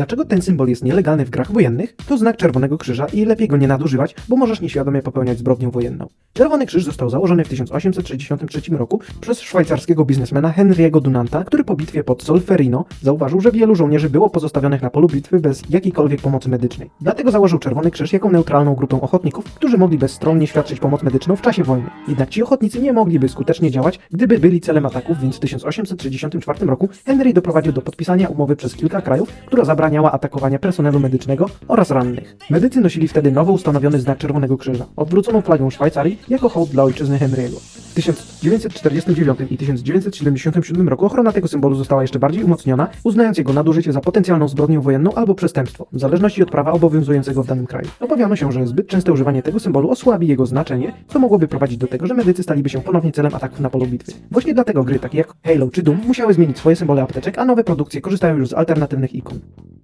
Dlaczego ten symbol jest nielegalny w grach wojennych? To znak Czerwonego Krzyża i lepiej go nie nadużywać, bo możesz nieświadomie popełniać zbrodnię wojenną. Czerwony Krzyż został założony w 1863 roku przez szwajcarskiego biznesmena Henry'ego Dunanta, który po bitwie pod Solferino zauważył, że wielu żołnierzy było pozostawionych na polu bitwy bez jakiejkolwiek pomocy medycznej. Dlatego założył Czerwony Krzyż jako neutralną grupę ochotników, którzy mogli bezstronnie świadczyć pomoc medyczną w czasie wojny. Jednak ci ochotnicy nie mogliby skutecznie działać, gdyby byli celem ataków, więc w 1864 roku Henry doprowadził do podpisania umowy przez kilka krajów, która zabraniała atakowania personelu medycznego oraz rannych. Medycy nosili wtedy nowo ustanowiony znak Czerwonego Krzyża, odwróconą flagą Szwajcarii, jako hołd dla ojczyzny Henry'ego. W 1949 i 1977 roku ochrona tego symbolu została jeszcze bardziej umocniona, uznając jego nadużycie za potencjalną zbrodnię wojenną albo przestępstwo, w zależności od prawa obowiązującego w danym kraju. Obawiano się, że zbyt częste używanie tego symbolu osłabi jego znaczenie, co mogłoby prowadzić do tego, że medycy staliby się ponownie celem ataków na polu bitwy. Właśnie dlatego gry takie jak Halo czy Doom musiały zmienić swoje symbole apteczek, a nowe produkcje korzystają już z alternatywnych ikon.